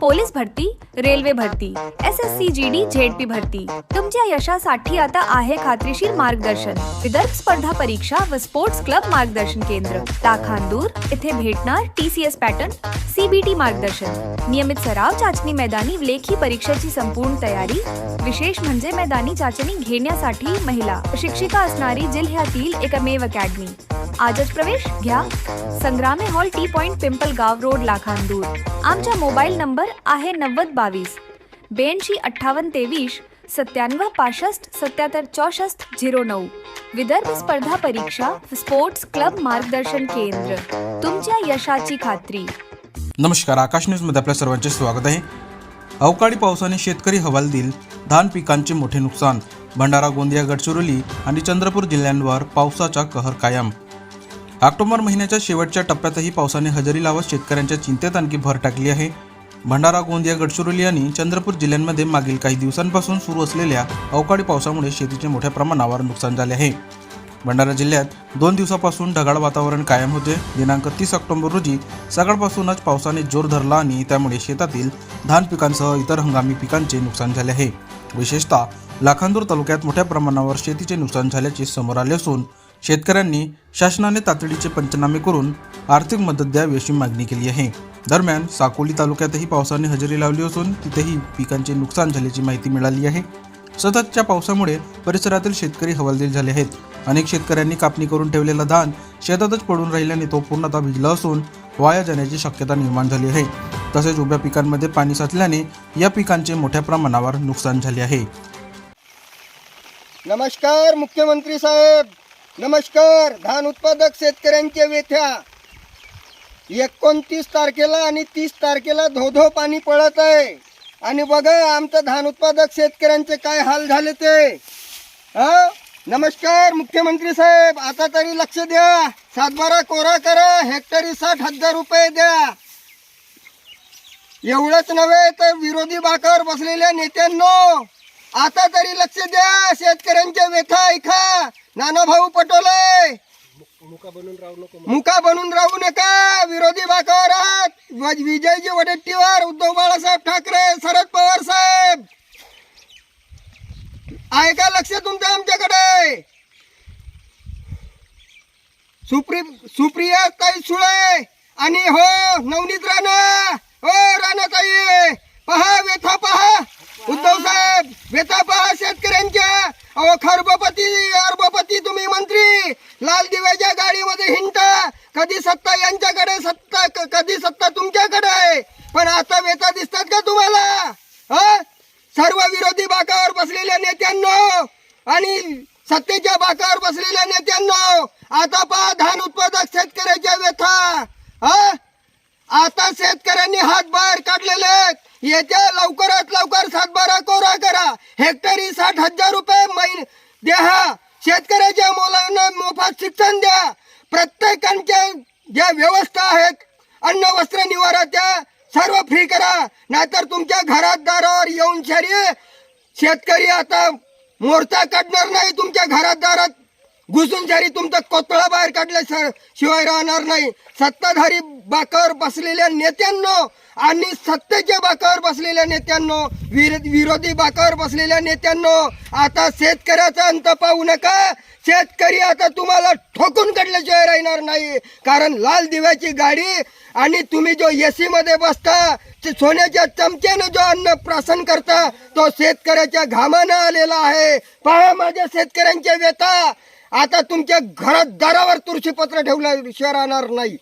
Police भरती railway भरती S S C G D Z P भरती. तुमच्या यशासाठी आता आहे खात्रीशीर मार्गदर्शन. विदर्भ स्पर्धा परीक्षा व स्पोर्ट्स क्लब मार्गदर्शन केंद्र. ताखांदूर येथे भेटणार T C S pattern CBT मार्गदर्शन. नियमित सराव चाचणी मैदानी लेखी परीक्षेची संपूर्ण तयारी. विशेष म्हणजे मैदानी चाचणी घेण्यासाठी महिला शिक्षिका असणारी जिल्ह्यातील एकमेव अकॅडमी. आजच प्रवेश घ्या. संग्रामे hall T point Pimpalgaon road Lakhandur. आमचा मोबाईल नंबर आहे नव्वद बावीस ब्याऐंशी अठ्ठावन्न तेवीस सत्त्याण्णव पासष्ट सत्याहत्तर चौसष्ट झिरो नऊ. विदर्भ स्पर्धा परीक्षा स्पोर्ट्स क्लब मार्गदर्शन केंद्र. तुमच्या यशाची खात्री. नमस्कार आकाश न्यूजमध्ये आपल्या सर्वांचे स्वागत आहे. अवकाळी पावसाने शेतकरी हवालदिल धान पिकांचे मोठे नुकसान. भंडारा गोंदिया गडचिरोली आणि चंद्रपूर जिल्ह्यांवर पावसाचा कहर कायम. ऑक्टोबर महिन्याच्या शेवटच्या टप्प्यातही पावसाने हजेरी लावत शेतकऱ्यांच्या चिंतेत आणखी भर टाकली आहे. भंडारा गोंदिया गडचिरोली आणि चंद्रपूर जिल्ह्यांमध्ये मागील काही दिवसांपासून सुरू असलेल्या अवकाळी पावसामुळे शेतीचे मोठ्या प्रमाणावर नुकसान झाले आहे. भंडारा जिल्ह्यात दोन दिवसापासून ढगाळ वातावरण कायम होते. दिनांक तीस ऑक्टोबर रोजी सकाळपासूनच पावसाने जोर धरला आणि त्यामुळे शेतातील धान पिकांसह इतर हंगामी पिकांचे नुकसान झाले आहे. विशेषतः लाखांदूर तालुक्यात मोठ्या प्रमाणावर शेतीचे नुकसान झाल्याचे समोर आले असून शेतकऱ्यांनी शासनाने तातडीचे पंचनामे करून आर्थिक मदत द्यावी अशी मागणी केली आहे. दरम्यान साकोली तालुक्यातही पावसाने हजेरी लावली असून तिथेही पिकांचे नुकसान झाल्याची माहिती मिळाली आहे. सततच्या पावसामुळे परिसरातील शेतकरी हवालदिल झाले आहेत. अनेक शेतकऱ्यांनी कापणी करून ठेवलेला धान शेतातच पडून राहिल्याने तो पूर्णतः भिजला असून वाया जाण्याची शक्यता निर्माण झाली आहे. तसेच उभ्या पिकांमध्ये पाणी साचल्याने या पिकांचे मोठ्या प्रमाणावर नुकसान झाले आहे. नमस्कार मुख्यमंत्री साहेब! नमस्कार धान उत्पादक शेतकऱ्यांच्या वेथ्या एकोणतीस तारखेला आणि तीस तारखेला धो धो पाणी पडत आहे. आणि बघा आमचं धान उत्पादक शेतकऱ्यांचे काय हाल झाले ते. हा? नमस्कार मुख्यमंत्री साहेब आता तरी लक्ष द्या. सातबारा कोरा करा हेक्टरी साठ हजार रुपये द्या. एवढंच नव्हे तर विरोधी बाकावर बसलेल्या नेत्यांनो आता तरी लक्ष द्या शेतकऱ्यांच्या व्यथा ऐका. नाना भाऊ पटोले. मुका बनून राहू नका विरोधी बाकावर आहात. विजयजी वडेट्टीवार उद्धव बाळासाहेब ठाकरे शरद पवार साहेब. ऐका लक्ष तुमचं आमच्याकडे. सुप्री सुप्रिया ताई सुळे. आणि हो नवनीत राणा. हो राणा ताई पहा व्यथा पहा उद्धव साहेब व्यथा पहा शेतकऱ्यांच्या अहो खरबपती अरबपती तुम्ही मंत्री लाल दिव्याच्या गाडीमध्ये हिंडता कधी सत्ता यांच्याकडे सत्ता कधी सत्ता तुमच्याकडे आहे? पण आता व्यथा दिसतात का तुम्हाला? हा? सर्व विरोधी बाकावर बसलेल्या नेत्यांना आणि सत्तेच्या बाकावर बसलेल्या नेत्यांना आता पहा धान उत्पादक शेतकऱ्याच्या व्यथा. हा? आता शेतकऱ्यांनी हात बाहेर काढलेले आहेत. येत्या लवकरात लवकर सातबारा कोरा करा. हेक्टरी साठ हजार रुपये महिने द्या. शेतकऱ्याच्या मुलांना मोफत शिक्षण द्या. प्रत्येकांच्या ज्या व्यवस्था आहेत अन्न वस्त्र निवारा त्या सर्व फ्री करा. नाहीतर तुमच्या घरात दारावर येऊन शरी शेतकरी आता मोर्चा काढणार नाही तुमच्या घरात दारात घुसून सारी तुमचा कोतळा बाहेर काढल्या शिवाय राहणार नाही. सत्ताधारी बाकावर बसलेल्या नेत्यांनो आणि सत्तेच्या बाकावर बसलेल्या नेत्यांनो विरोधी बाकावर बसलेल्या नेत्यांनो आता शेतकऱ्याचा अंत पाहू नका. शेतकरी आता तुम्हाला ठोकून काढल्याशिवाय राहणार नाही. कारण लाल दिव्याची गाडी आणि तुम्ही जो एसी मध्ये बसता ते सोन्याच्या चमच्यानं जो अन्न प्राशन करता तो शेतकऱ्याच्या घामानं आलेला आहे. पहा माझ्या शेतकऱ्यांच्या व्यथा. आता तुमच्या घरात दारावर तुळशीपत्र ठेवल्याशिवाय राहणार नाही.